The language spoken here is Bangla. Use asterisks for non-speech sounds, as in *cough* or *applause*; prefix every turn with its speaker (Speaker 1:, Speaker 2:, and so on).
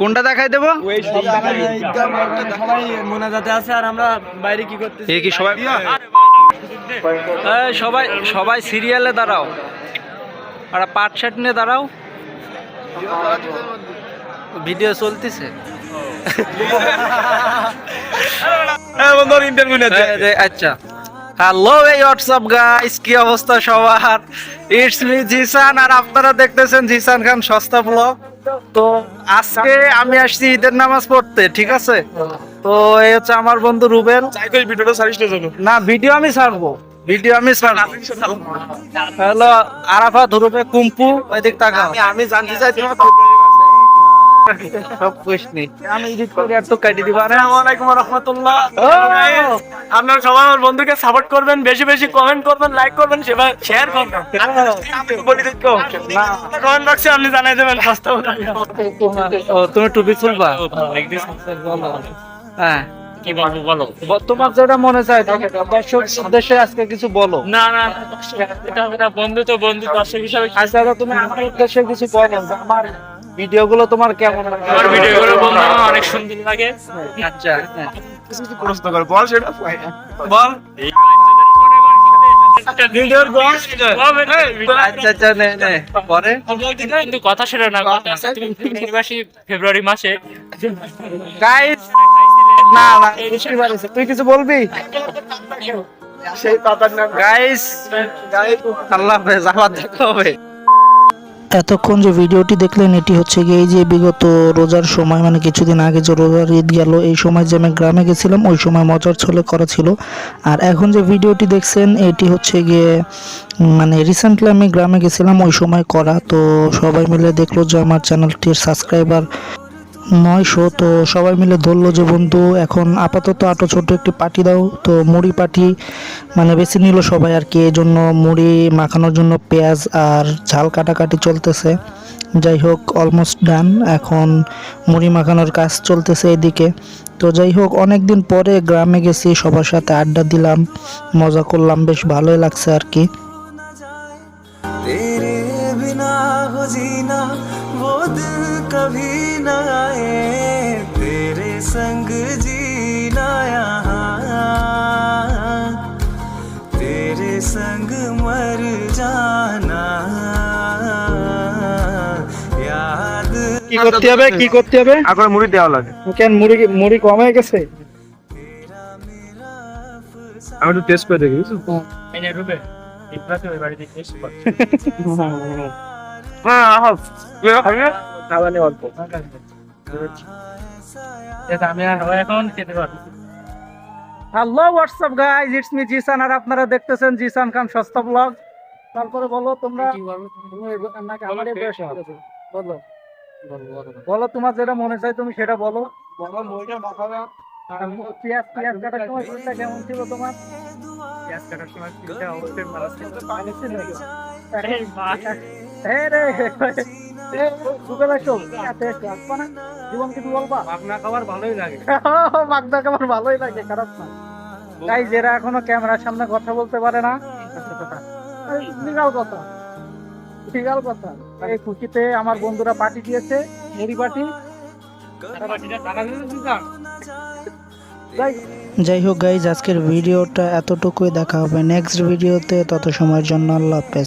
Speaker 1: কোনটা দেখাই দেবো?
Speaker 2: সবাই মোনাজাতে আছে আর আমরা বাইরে কি করতেছি?
Speaker 1: এ কি সবাই সবাই সবাই সিরিয়ালে দাঁড়াও। আর পাট শার্ট নিয়ে দাঁড়াও। ভিডিও চলতেছে। আচ্ছা। হ্যালো এই হোয়াটসঅ্যাপ গাইস কি অবস্থা সবার? ইটস মি জিসান আর আপনারা দেখতেছেন জিসান খান সস্তা ব্লগ তো আজকে আমি আসছি ঈদের নামাজ পড়তে ঠিক আছে? তো এই হচ্ছে আমার বন্ধু রুবেল।
Speaker 2: ভিডিওটা সারিস না
Speaker 1: ভিডিও আমি ছাড়বো। ভিডিও আমি ছাড়বো। হ্যালো আরাফা ধরুবে কুম্পু ওইদিক টাকা
Speaker 2: আমি জানতে চাই তোমার
Speaker 1: সব কোশ্চেন আমি এডিট করে আর তো কাটি দিবা
Speaker 2: আসসালামু আলাইকুম রহমতুল্লাহ
Speaker 1: ও!
Speaker 2: আপনারা সবাই আমার বন্ধুকে সাপোর্ট করবেন বেশি বেশি কমেন্ট করবেন লাইক করবেন শেয়ার করবেন। বলি দেখো কমেন্ট বক্সে আপনি জানাই দেবেন সস্তা
Speaker 1: ও তুমি টুপি খুলবা হ্যাঁ।
Speaker 2: কি বলব বলো?
Speaker 1: তোমার যেটা মনে চায় তুমি দর্শক উদ্দেশ্যে আজকে কিছু বলো।
Speaker 2: না না এটা বন্ধু তো বন্ধু দর্শক হিসাবে
Speaker 1: আজকে তুমি আমার উদ্দেশ্যে কিছু বলো। আমার ভিডিও গুলো তোমার কেমন লাগে?
Speaker 2: আমার ভিডিওগুলো বন্ধু অনেক সুন্দর লাগে।
Speaker 1: আচ্ছা হ্যাঁ।
Speaker 2: প্রশ্ন করে বল সেটা। বল। ভিডিওর বল
Speaker 1: আচ্ছা আচ্ছা নে নে পরে?
Speaker 2: কিন্তু কথা সেটা না কথা তুমি মাসে ফেব্রুয়ারি মাসে
Speaker 1: না না তুই কিছু বলবি?
Speaker 2: সেই পাতার নাম।
Speaker 1: গাইস আল্লাহ হাফেজ আবার দেখা। হবে
Speaker 3: এতক্ষণ যে ভিডিওটি দেখলেন, এটি হচ্ছে গিয়ে এই যে বিগত রোজার সময় মানে কিছুদিন আগে যে রোজার ঈদ গেল, এই সময় যে আমি গ্রামে গেছিলাম, ওই সময় মজার ছলে করা ছিল। আর এখন যে ভিডিওটি দেখছেন, এটি হচ্ছে গিয়ে মানে রিসেন্টলি আমি গ্রামে গেছিলাম, ওই সময় করা। তো সবাই মিলে দেখল যে আমার চ্যানেলটির সাবস্ক্রাইবার নয়শো, তো সবাই মিলে ধরলো যে, বন্ধু, এখন আপাতত আটো ছোট একটি পার্টি দাও। তো মুড়ি পার্টি মানে বেছে নিল সবাই আর কি। এই জন্য মুড়ি মাখানোর জন্য পেঁয়াজ আর ঝাল কাটাকাটি চলতেছে। যাই হোক অলমোস্ট ডান এখন মুড়ি মাখানোর কাজ চলতেছে এদিকে। তো যাই হোক অনেক দিন পরে গ্রামে গেছি, সবার সাথে আড্ডা দিলাম, মজা করলাম, বেশ ভালোই লাগছে আর কি।
Speaker 4: हो जीना वो दिन कभी न आए तेरे संग जीना यहाँ तेरे संग मर जाना याद
Speaker 1: কি করতে হবে কি করতে হবে
Speaker 2: আগে মুড়ি দেওয়া লাগে
Speaker 1: কেন মুড়ি মুড়ি কম হয়ে গেছে
Speaker 2: আমি একটু টেস্ট করে দেখি এই যে রুবে ইব্রাহিম ওই বাড়িতে টেস্ট কর *laughs* হ্যাঁ অল্প। আমি আর এখন খেতে পারব।
Speaker 1: Hello WhatsApp guys it's me Zisan আর আপনারা দেখতেছেন জিসান খান সস্তা ব্লগ তারপরে বলো তোমরা? বলো? বলো তোমার যেটা মনে চাই তুমি সেটা বলো। পেঁয়াজ পেঁয়াজ কাটার সময় কেমন ছিল তোমার?
Speaker 2: পেঁয়াজ কাটার সময় অবশ্যই ছিল।
Speaker 1: পানি ছিল।
Speaker 2: এই মাছ
Speaker 1: রে। এ, দুপুরে আসো। এত একটু আসবা না? জীবন কিছু বলবা
Speaker 2: মাখনা খাবার ভালোই লাগে। *laughs*
Speaker 1: মাগদা কেমন ভালোই লাগে খারাপ না। তাই যারা এখনও ক্যামেরার সামনে কথা বলতে পারে না লিগাল কথা লিগাল কথা। এই খুশিতে আমার বন্ধুরা পার্টি দিয়েছে মুড়ি পার্টি। যাই
Speaker 3: যাই হোক গাইজ আজকের ভিডিওটা এতটুকুই। দেখা হবে নেক্সট ভিডিওতে। তত সময়ের জন্য আল্লাহ হাফেজ।